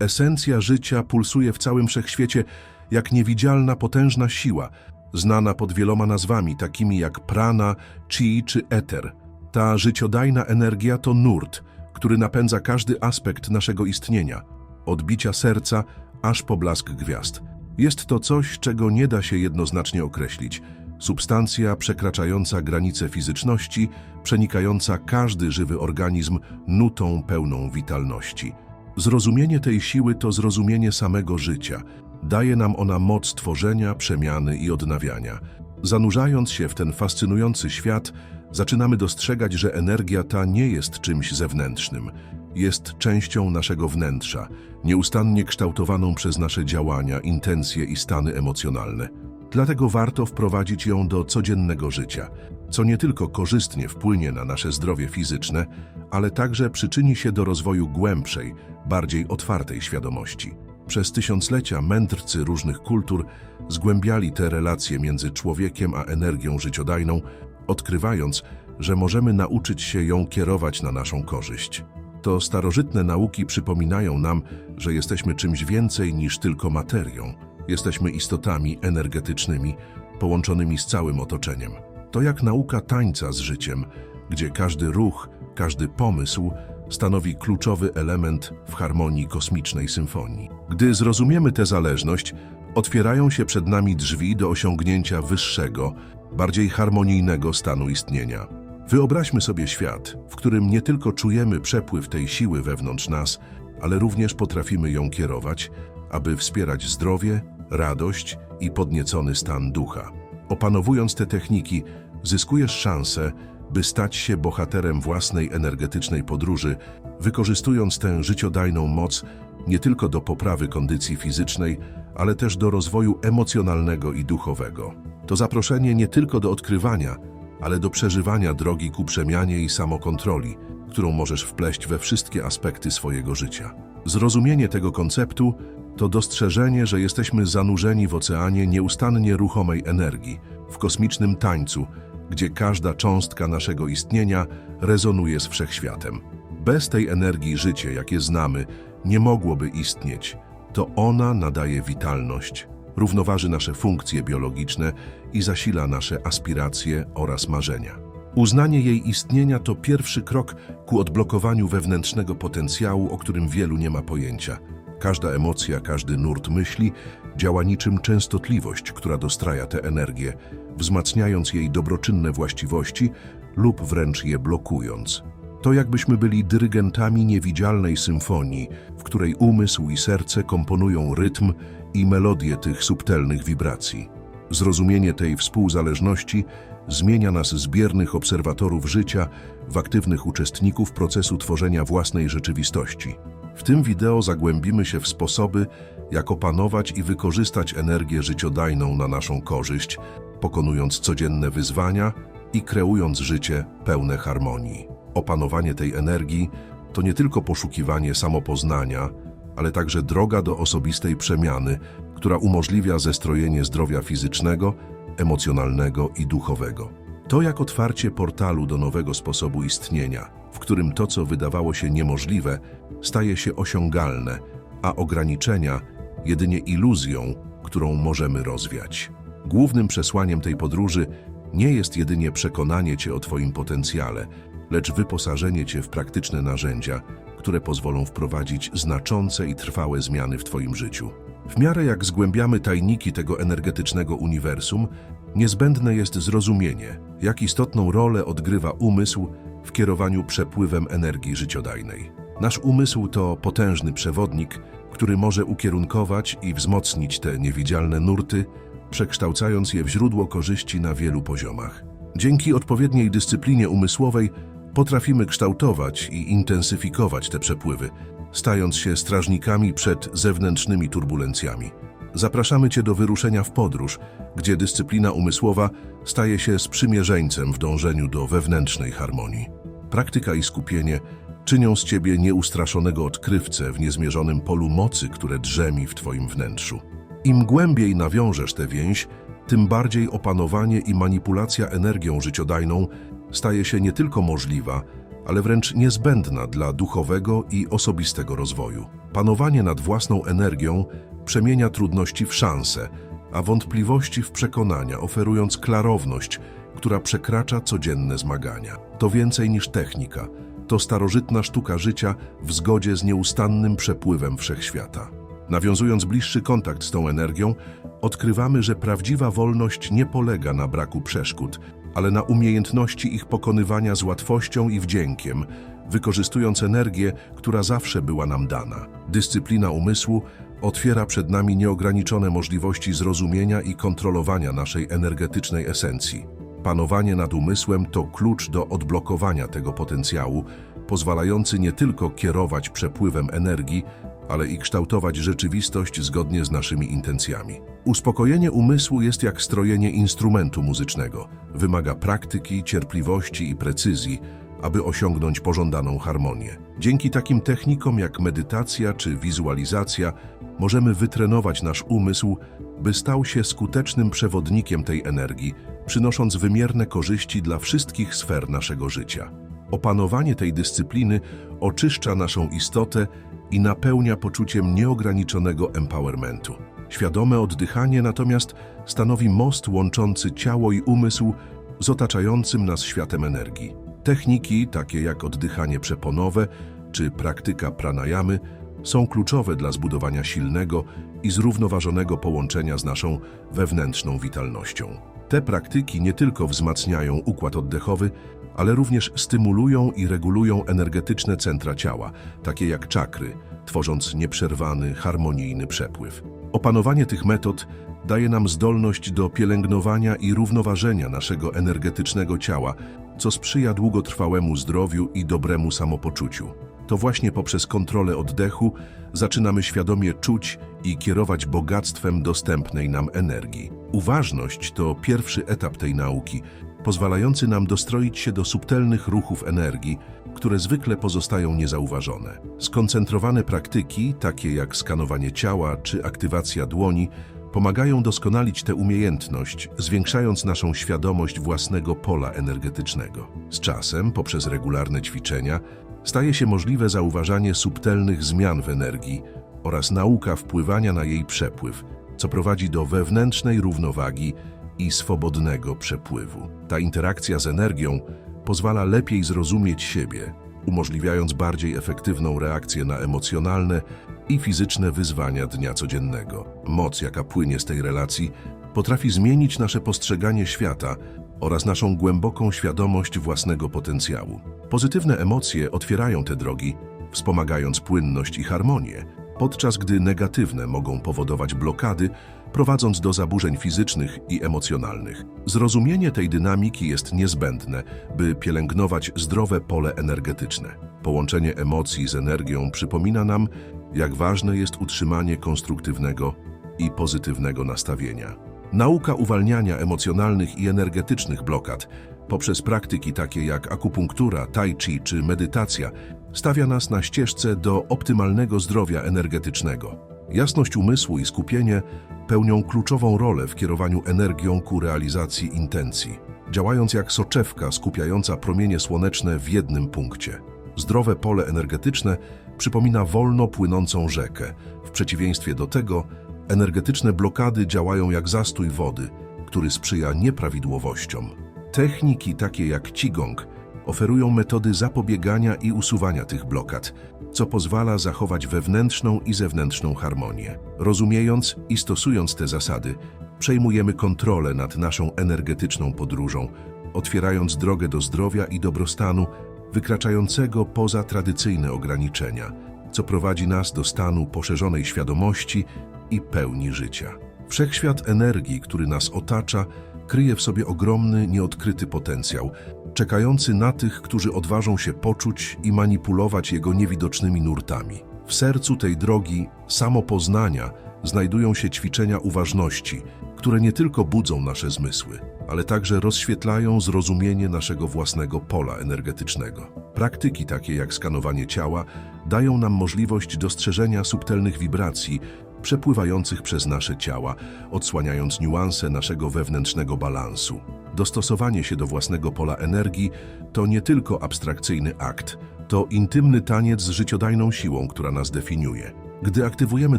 Esencja życia pulsuje w całym wszechświecie jak niewidzialna, potężna siła, znana pod wieloma nazwami, takimi jak prana, chi czy eter. Ta życiodajna energia to nurt, który napędza każdy aspekt naszego istnienia, od bicia serca aż po blask gwiazd. Jest to coś, czego nie da się jednoznacznie określić. Substancja przekraczająca granice fizyczności, przenikająca każdy żywy organizm nutą pełną witalności. Zrozumienie tej siły to zrozumienie samego życia. Daje nam ona moc tworzenia, przemiany i odnawiania. Zanurzając się w ten fascynujący świat, zaczynamy dostrzegać, że energia ta nie jest czymś zewnętrznym. Jest częścią naszego wnętrza, nieustannie kształtowaną przez nasze działania, intencje i stany emocjonalne. Dlatego warto wprowadzić ją do codziennego życia, co nie tylko korzystnie wpłynie na nasze zdrowie fizyczne, ale także przyczyni się do rozwoju głębszej, bardziej otwartej świadomości. Przez tysiąclecia mędrcy różnych kultur zgłębiali te relacje między człowiekiem a energią życiodajną, odkrywając, że możemy nauczyć się ją kierować na naszą korzyść. To starożytne nauki przypominają nam, że jesteśmy czymś więcej niż tylko materią. Jesteśmy istotami energetycznymi, połączonymi z całym otoczeniem. To jak nauka tańca z życiem, gdzie każdy ruch, każdy pomysł stanowi kluczowy element w harmonii kosmicznej symfonii. Gdy zrozumiemy tę zależność, otwierają się przed nami drzwi do osiągnięcia wyższego, bardziej harmonijnego stanu istnienia. Wyobraźmy sobie świat, w którym nie tylko czujemy przepływ tej siły wewnątrz nas, ale również potrafimy ją kierować, aby wspierać zdrowie, radość i podniecony stan ducha. Opanowując te techniki, zyskujesz szansę, by stać się bohaterem własnej energetycznej podróży, wykorzystując tę życiodajną moc nie tylko do poprawy kondycji fizycznej, ale też do rozwoju emocjonalnego i duchowego. To zaproszenie nie tylko do odkrywania, ale do przeżywania drogi ku przemianie i samokontroli, którą możesz wpleść we wszystkie aspekty swojego życia. Zrozumienie tego konceptu to dostrzeżenie, że jesteśmy zanurzeni w oceanie nieustannie ruchomej energii, w kosmicznym tańcu, gdzie każda cząstka naszego istnienia rezonuje z wszechświatem. Bez tej energii życie, jakie znamy, nie mogłoby istnieć. To ona nadaje witalność, równoważy nasze funkcje biologiczne i zasila nasze aspiracje oraz marzenia. Uznanie jej istnienia to pierwszy krok ku odblokowaniu wewnętrznego potencjału, o którym wielu nie ma pojęcia. Każda emocja, każdy nurt myśli działa niczym częstotliwość, która dostraja tę energię, wzmacniając jej dobroczynne właściwości lub wręcz je blokując. To jakbyśmy byli dyrygentami niewidzialnej symfonii, w której umysł i serce komponują rytm i melodię tych subtelnych wibracji. Zrozumienie tej współzależności zmienia nas z biernych obserwatorów życia w aktywnych uczestników procesu tworzenia własnej rzeczywistości. W tym wideo zagłębimy się w sposoby, jak opanować i wykorzystać energię życiodajną na naszą korzyść, pokonując codzienne wyzwania i kreując życie pełne harmonii. Opanowanie tej energii to nie tylko poszukiwanie samopoznania, ale także droga do osobistej przemiany, która umożliwia zestrojenie zdrowia fizycznego, emocjonalnego i duchowego. To jak otwarcie portalu do nowego sposobu istnienia, w którym to, co wydawało się niemożliwe, staje się osiągalne, a ograniczenia jedynie iluzją, którą możemy rozwiać. Głównym przesłaniem tej podróży nie jest jedynie przekonanie Cię o Twoim potencjale, lecz wyposażenie Cię w praktyczne narzędzia, które pozwolą wprowadzić znaczące i trwałe zmiany w Twoim życiu. W miarę jak zgłębiamy tajniki tego energetycznego uniwersum, niezbędne jest zrozumienie, jak istotną rolę odgrywa umysł w kierowaniu przepływem energii życiodajnej. Nasz umysł to potężny przewodnik, który może ukierunkować i wzmocnić te niewidzialne nurty, przekształcając je w źródło korzyści na wielu poziomach. Dzięki odpowiedniej dyscyplinie umysłowej potrafimy kształtować i intensyfikować te przepływy, stając się strażnikami przed zewnętrznymi turbulencjami. Zapraszamy Cię do wyruszenia w podróż, gdzie dyscyplina umysłowa staje się sprzymierzeńcem w dążeniu do wewnętrznej harmonii. Praktyka i skupienie czynią z Ciebie nieustraszonego odkrywcę w niezmierzonym polu mocy, które drzemi w Twoim wnętrzu. Im głębiej nawiążesz tę więź, tym bardziej opanowanie i manipulacja energią życiodajną staje się nie tylko możliwa, ale wręcz niezbędna dla duchowego i osobistego rozwoju. Panowanie nad własną energią przemienia trudności w szanse, a wątpliwości w przekonania, oferując klarowność, która przekracza codzienne zmagania. To więcej niż technika, to starożytna sztuka życia w zgodzie z nieustannym przepływem wszechświata. Nawiązując bliższy kontakt z tą energią, odkrywamy, że prawdziwa wolność nie polega na braku przeszkód, ale na umiejętności ich pokonywania z łatwością i wdziękiem, wykorzystując energię, która zawsze była nam dana. Dyscyplina umysłu otwiera przed nami nieograniczone możliwości zrozumienia i kontrolowania naszej energetycznej esencji. Panowanie nad umysłem to klucz do odblokowania tego potencjału, pozwalający nie tylko kierować przepływem energii, ale i kształtować rzeczywistość zgodnie z naszymi intencjami. Uspokojenie umysłu jest jak strojenie instrumentu muzycznego. Wymaga praktyki, cierpliwości i precyzji, aby osiągnąć pożądaną harmonię. Dzięki takim technikom jak medytacja czy wizualizacja możemy wytrenować nasz umysł, by stał się skutecznym przewodnikiem tej energii, przynosząc wymierne korzyści dla wszystkich sfer naszego życia. Opanowanie tej dyscypliny oczyszcza naszą istotę i napełnia poczuciem nieograniczonego empowermentu. Świadome oddychanie natomiast stanowi most łączący ciało i umysł z otaczającym nas światem energii. Techniki, takie jak oddychanie przeponowe czy praktyka pranayamy, są kluczowe dla zbudowania silnego i zrównoważonego połączenia z naszą wewnętrzną witalnością. Te praktyki nie tylko wzmacniają układ oddechowy, ale również stymulują i regulują energetyczne centra ciała, takie jak czakry, tworząc nieprzerwany, harmonijny przepływ. Opanowanie tych metod daje nam zdolność do pielęgnowania i równoważenia naszego energetycznego ciała, co sprzyja długotrwałemu zdrowiu i dobremu samopoczuciu. To właśnie poprzez kontrolę oddechu zaczynamy świadomie czuć i kierować bogactwem dostępnej nam energii. Uważność to pierwszy etap tej nauki, pozwalający nam dostroić się do subtelnych ruchów energii, które zwykle pozostają niezauważone. Skoncentrowane praktyki, takie jak skanowanie ciała czy aktywacja dłoni, pomagają doskonalić tę umiejętność, zwiększając naszą świadomość własnego pola energetycznego. Z czasem, poprzez regularne ćwiczenia, staje się możliwe zauważanie subtelnych zmian w energii oraz nauka wpływania na jej przepływ, co prowadzi do wewnętrznej równowagi i swobodnego przepływu. Ta interakcja z energią pozwala lepiej zrozumieć siebie, umożliwiając bardziej efektywną reakcję na emocjonalne i fizyczne wyzwania dnia codziennego. Moc, jaka płynie z tej relacji, potrafi zmienić nasze postrzeganie świata oraz naszą głęboką świadomość własnego potencjału. Pozytywne emocje otwierają te drogi, wspomagając płynność i harmonię, podczas gdy negatywne mogą powodować blokady, prowadząc do zaburzeń fizycznych i emocjonalnych. Zrozumienie tej dynamiki jest niezbędne, by pielęgnować zdrowe pole energetyczne. Połączenie emocji z energią przypomina nam, jak ważne jest utrzymanie konstruktywnego i pozytywnego nastawienia. Nauka uwalniania emocjonalnych i energetycznych blokad poprzez praktyki takie jak akupunktura, tai chi czy medytacja stawia nas na ścieżce do optymalnego zdrowia energetycznego. Jasność umysłu i skupienie pełnią kluczową rolę w kierowaniu energią ku realizacji intencji, działając jak soczewka skupiająca promienie słoneczne w jednym punkcie. Zdrowe pole energetyczne przypomina wolno płynącą rzekę. W przeciwieństwie do tego, energetyczne blokady działają jak zastój wody, który sprzyja nieprawidłowościom. Techniki takie jak Qigong oferują metody zapobiegania i usuwania tych blokad, co pozwala zachować wewnętrzną i zewnętrzną harmonię. Rozumiejąc i stosując te zasady, przejmujemy kontrolę nad naszą energetyczną podróżą, otwierając drogę do zdrowia i dobrostanu wykraczającego poza tradycyjne ograniczenia, co prowadzi nas do stanu poszerzonej świadomości i pełni życia. Wszechświat energii, który nas otacza, kryje w sobie ogromny, nieodkryty potencjał, czekający na tych, którzy odważą się poczuć i manipulować jego niewidocznymi nurtami. W sercu tej drogi samopoznania znajdują się ćwiczenia uważności, które nie tylko budzą nasze zmysły, ale także rozświetlają zrozumienie naszego własnego pola energetycznego. Praktyki takie jak skanowanie ciała dają nam możliwość dostrzeżenia subtelnych wibracji przepływających przez nasze ciała, odsłaniając niuanse naszego wewnętrznego balansu. Dostosowanie się do własnego pola energii to nie tylko abstrakcyjny akt, to intymny taniec z życiodajną siłą, która nas definiuje. Gdy aktywujemy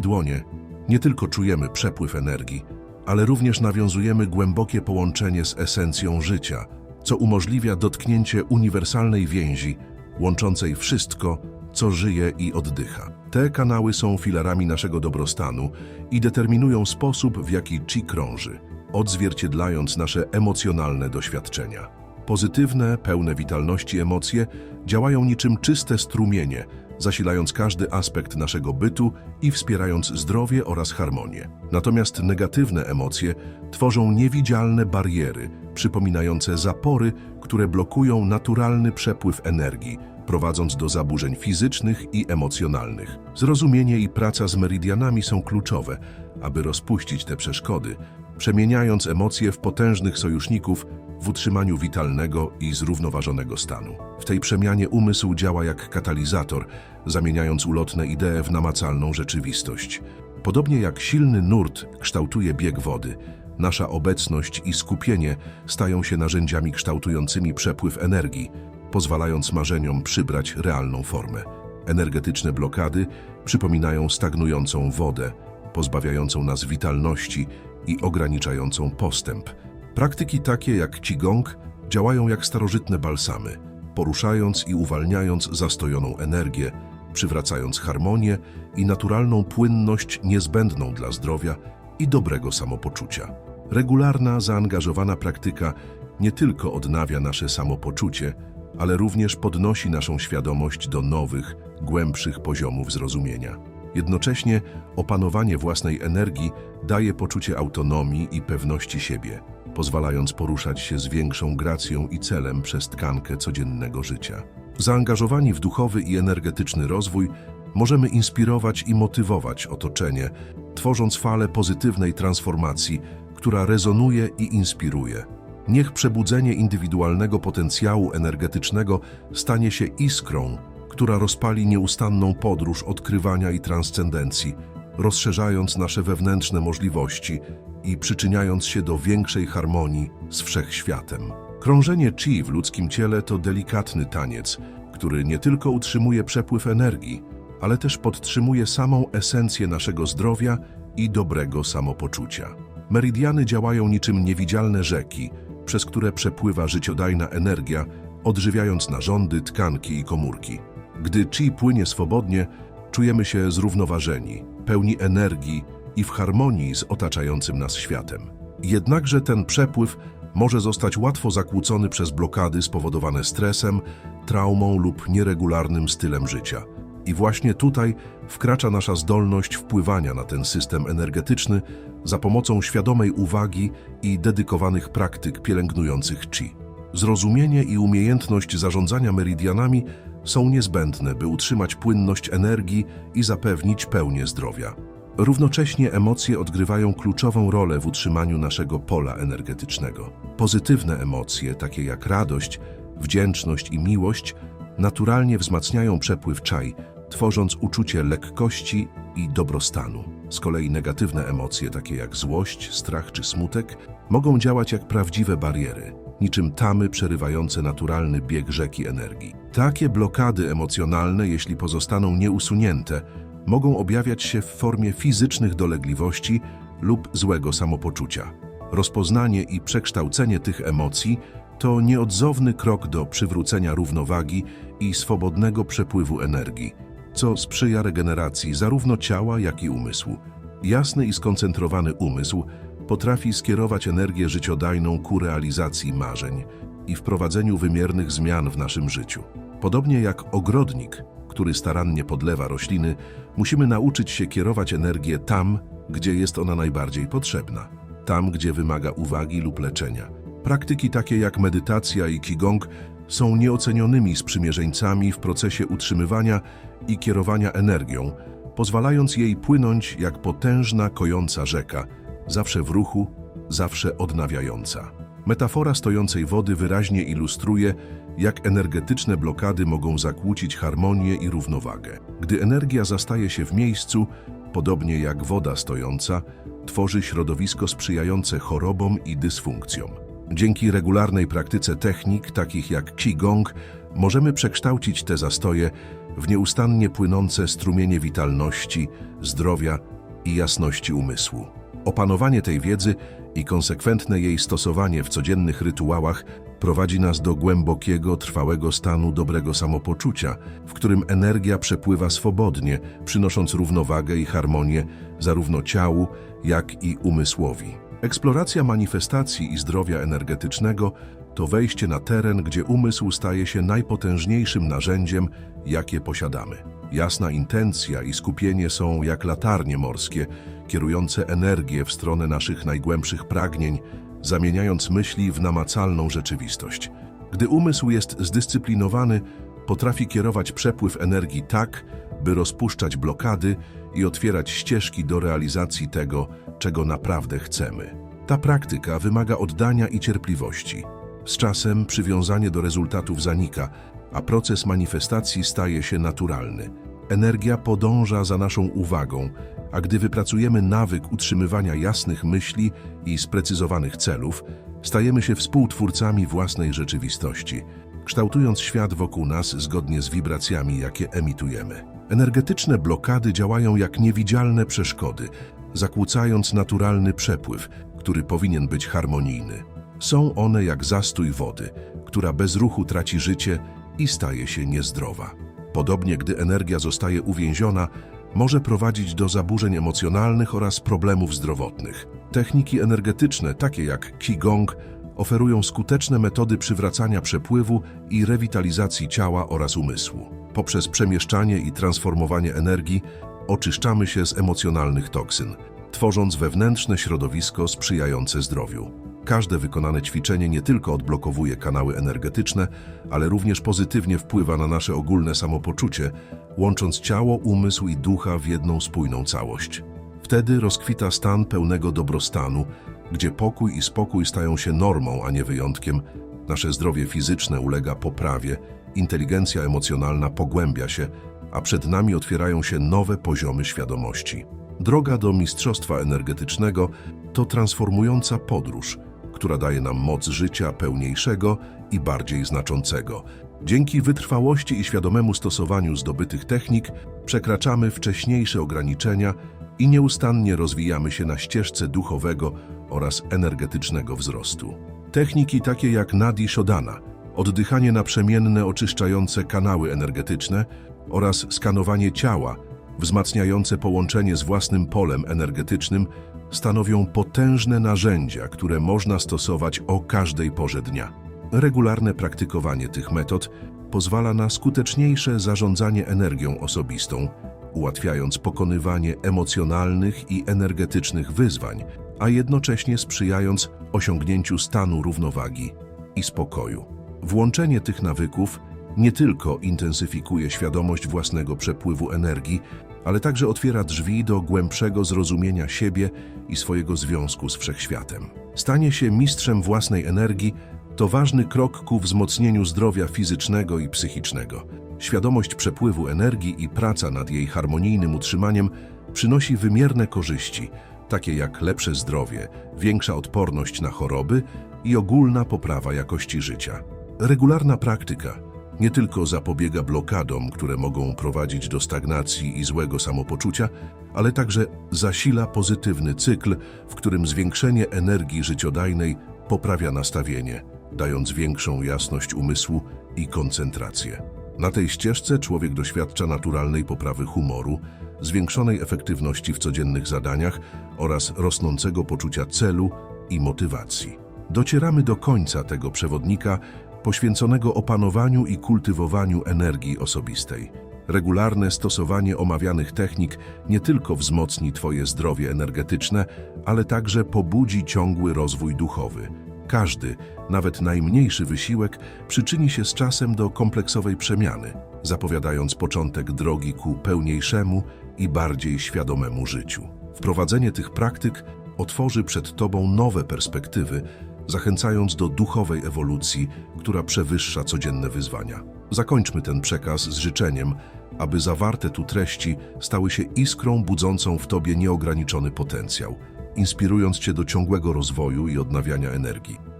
dłonie, nie tylko czujemy przepływ energii, ale również nawiązujemy głębokie połączenie z esencją życia, co umożliwia dotknięcie uniwersalnej więzi, łączącej wszystko, co żyje i oddycha. Te kanały są filarami naszego dobrostanu i determinują sposób, w jaki chi krąży, odzwierciedlając nasze emocjonalne doświadczenia. Pozytywne, pełne witalności emocje działają niczym czyste strumienie, zasilając każdy aspekt naszego bytu i wspierając zdrowie oraz harmonię. Natomiast negatywne emocje tworzą niewidzialne bariery, przypominające zapory, które blokują naturalny przepływ energii, prowadząc do zaburzeń fizycznych i emocjonalnych. Zrozumienie i praca z meridianami są kluczowe, aby rozpuścić te przeszkody, przemieniając emocje w potężnych sojuszników w utrzymaniu witalnego i zrównoważonego stanu. W tej przemianie umysł działa jak katalizator, zamieniając ulotne idee w namacalną rzeczywistość. Podobnie jak silny nurt kształtuje bieg wody, nasza obecność i skupienie stają się narzędziami kształtującymi przepływ energii, pozwalając marzeniom przybrać realną formę. Energetyczne blokady przypominają stagnującą wodę, pozbawiającą nas witalności i ograniczającą postęp. Praktyki takie jak Qigong działają jak starożytne balsamy, poruszając i uwalniając zastojoną energię, przywracając harmonię i naturalną płynność niezbędną dla zdrowia i dobrego samopoczucia. Regularna, zaangażowana praktyka nie tylko odnawia nasze samopoczucie, ale również podnosi naszą świadomość do nowych, głębszych poziomów zrozumienia. Jednocześnie opanowanie własnej energii daje poczucie autonomii i pewności siebie, pozwalając poruszać się z większą gracją i celem przez tkankę codziennego życia. Zaangażowani w duchowy i energetyczny rozwój, możemy inspirować i motywować otoczenie, tworząc falę pozytywnej transformacji, która rezonuje i inspiruje. Niech przebudzenie indywidualnego potencjału energetycznego stanie się iskrą, która rozpali nieustanną podróż odkrywania i transcendencji, rozszerzając nasze wewnętrzne możliwości i przyczyniając się do większej harmonii z wszechświatem. Krążenie chi w ludzkim ciele to delikatny taniec, który nie tylko utrzymuje przepływ energii, ale też podtrzymuje samą esencję naszego zdrowia i dobrego samopoczucia. Meridiany działają niczym niewidzialne rzeki, przez które przepływa życiodajna energia, odżywiając narządy, tkanki i komórki. Gdy chi płynie swobodnie, czujemy się zrównoważeni, pełni energii i w harmonii z otaczającym nas światem. Jednakże ten przepływ może zostać łatwo zakłócony przez blokady spowodowane stresem, traumą lub nieregularnym stylem życia. I właśnie tutaj wkracza nasza zdolność wpływania na ten system energetyczny za pomocą świadomej uwagi i dedykowanych praktyk pielęgnujących chi. Zrozumienie i umiejętność zarządzania meridianami są niezbędne, by utrzymać płynność energii i zapewnić pełnię zdrowia. Równocześnie emocje odgrywają kluczową rolę w utrzymaniu naszego pola energetycznego. Pozytywne emocje, takie jak radość, wdzięczność i miłość, naturalnie wzmacniają przepływ czaj, tworząc uczucie lekkości i dobrostanu. Z kolei negatywne emocje, takie jak złość, strach czy smutek, mogą działać jak prawdziwe bariery, niczym tamy przerywające naturalny bieg rzeki energii. Takie blokady emocjonalne, jeśli pozostaną nieusunięte, mogą objawiać się w formie fizycznych dolegliwości lub złego samopoczucia. Rozpoznanie i przekształcenie tych emocji to nieodzowny krok do przywrócenia równowagi i swobodnego przepływu energii, co sprzyja regeneracji zarówno ciała, jak i umysłu. Jasny i skoncentrowany umysł potrafi skierować energię życiodajną ku realizacji marzeń i wprowadzeniu wymiernych zmian w naszym życiu. Podobnie jak ogrodnik, który starannie podlewa rośliny, musimy nauczyć się kierować energię tam, gdzie jest ona najbardziej potrzebna, tam, gdzie wymaga uwagi lub leczenia. Praktyki takie jak medytacja i qigong są nieocenionymi sprzymierzeńcami w procesie utrzymywania i kierowania energią, pozwalając jej płynąć jak potężna, kojąca rzeka, zawsze w ruchu, zawsze odnawiająca. Metafora stojącej wody wyraźnie ilustruje, jak energetyczne blokady mogą zakłócić harmonię i równowagę. Gdy energia zastaje się w miejscu, podobnie jak woda stojąca, tworzy środowisko sprzyjające chorobom i dysfunkcjom. Dzięki regularnej praktyce technik, takich jak Qigong, możemy przekształcić te zastoje w nieustannie płynące strumienie witalności, zdrowia i jasności umysłu. Opanowanie tej wiedzy i konsekwentne jej stosowanie w codziennych rytuałach prowadzi nas do głębokiego, trwałego stanu dobrego samopoczucia, w którym energia przepływa swobodnie, przynosząc równowagę i harmonię zarówno ciału, jak i umysłowi. Eksploracja manifestacji i zdrowia energetycznego to wejście na teren, gdzie umysł staje się najpotężniejszym narzędziem, jakie posiadamy. Jasna intencja i skupienie są jak latarnie morskie, kierujące energię w stronę naszych najgłębszych pragnień, zamieniając myśli w namacalną rzeczywistość. Gdy umysł jest zdyscyplinowany, potrafi kierować przepływ energii tak, by rozpuszczać blokady i otwierać ścieżki do realizacji tego, czego naprawdę chcemy. Ta praktyka wymaga oddania i cierpliwości. Z czasem przywiązanie do rezultatów zanika, a proces manifestacji staje się naturalny. Energia podąża za naszą uwagą, a gdy wypracujemy nawyk utrzymywania jasnych myśli i sprecyzowanych celów, stajemy się współtwórcami własnej rzeczywistości, kształtując świat wokół nas zgodnie z wibracjami, jakie emitujemy. Energetyczne blokady działają jak niewidzialne przeszkody, zakłócając naturalny przepływ, który powinien być harmonijny. Są one jak zastój wody, która bez ruchu traci życie i staje się niezdrowa. Podobnie, gdy energia zostaje uwięziona, może prowadzić do zaburzeń emocjonalnych oraz problemów zdrowotnych. Techniki energetyczne, takie jak Qigong, oferują skuteczne metody przywracania przepływu i rewitalizacji ciała oraz umysłu. Poprzez przemieszczanie i transformowanie energii oczyszczamy się z emocjonalnych toksyn, tworząc wewnętrzne środowisko sprzyjające zdrowiu. Każde wykonane ćwiczenie nie tylko odblokowuje kanały energetyczne, ale również pozytywnie wpływa na nasze ogólne samopoczucie, łącząc ciało, umysł i ducha w jedną spójną całość. Wtedy rozkwita stan pełnego dobrostanu, gdzie pokój i spokój stają się normą, a nie wyjątkiem, nasze zdrowie fizyczne ulega poprawie, inteligencja emocjonalna pogłębia się, a przed nami otwierają się nowe poziomy świadomości. Droga do mistrzostwa energetycznego to transformująca podróż, która daje nam moc życia pełniejszego i bardziej znaczącego. Dzięki wytrwałości i świadomemu stosowaniu zdobytych technik przekraczamy wcześniejsze ograniczenia i nieustannie rozwijamy się na ścieżce duchowego oraz energetycznego wzrostu. Techniki takie jak Nadi Shodana, oddychanie naprzemienne oczyszczające kanały energetyczne oraz skanowanie ciała, wzmacniające połączenie z własnym polem energetycznym, stanowią potężne narzędzia, które można stosować o każdej porze dnia. Regularne praktykowanie tych metod pozwala na skuteczniejsze zarządzanie energią osobistą, ułatwiając pokonywanie emocjonalnych i energetycznych wyzwań, a jednocześnie sprzyjając osiągnięciu stanu równowagi i spokoju. Włączenie tych nawyków nie tylko intensyfikuje świadomość własnego przepływu energii, ale także otwiera drzwi do głębszego zrozumienia siebie i swojego związku z wszechświatem. Stanie się mistrzem własnej energii to ważny krok ku wzmocnieniu zdrowia fizycznego i psychicznego. Świadomość przepływu energii i praca nad jej harmonijnym utrzymaniem przynosi wymierne korzyści, takie jak lepsze zdrowie, większa odporność na choroby i ogólna poprawa jakości życia. Regularna praktyka nie tylko zapobiega blokadom, które mogą prowadzić do stagnacji i złego samopoczucia, ale także zasila pozytywny cykl, w którym zwiększenie energii życiodajnej poprawia nastawienie, dając większą jasność umysłu i koncentrację. Na tej ścieżce człowiek doświadcza naturalnej poprawy humoru, zwiększonej efektywności w codziennych zadaniach oraz rosnącego poczucia celu i motywacji. Docieramy do końca tego przewodnika poświęconego opanowaniu i kultywowaniu energii osobistej. Regularne stosowanie omawianych technik nie tylko wzmocni Twoje zdrowie energetyczne, ale także pobudzi ciągły rozwój duchowy. Każdy, nawet najmniejszy wysiłek przyczyni się z czasem do kompleksowej przemiany, zapowiadając początek drogi ku pełniejszemu i bardziej świadomemu życiu. Wprowadzenie tych praktyk otworzy przed Tobą nowe perspektywy, zachęcając do duchowej ewolucji, która przewyższa codzienne wyzwania. Zakończmy ten przekaz z życzeniem, aby zawarte tu treści stały się iskrą budzącą w tobie nieograniczony potencjał, inspirując cię do ciągłego rozwoju i odnawiania energii.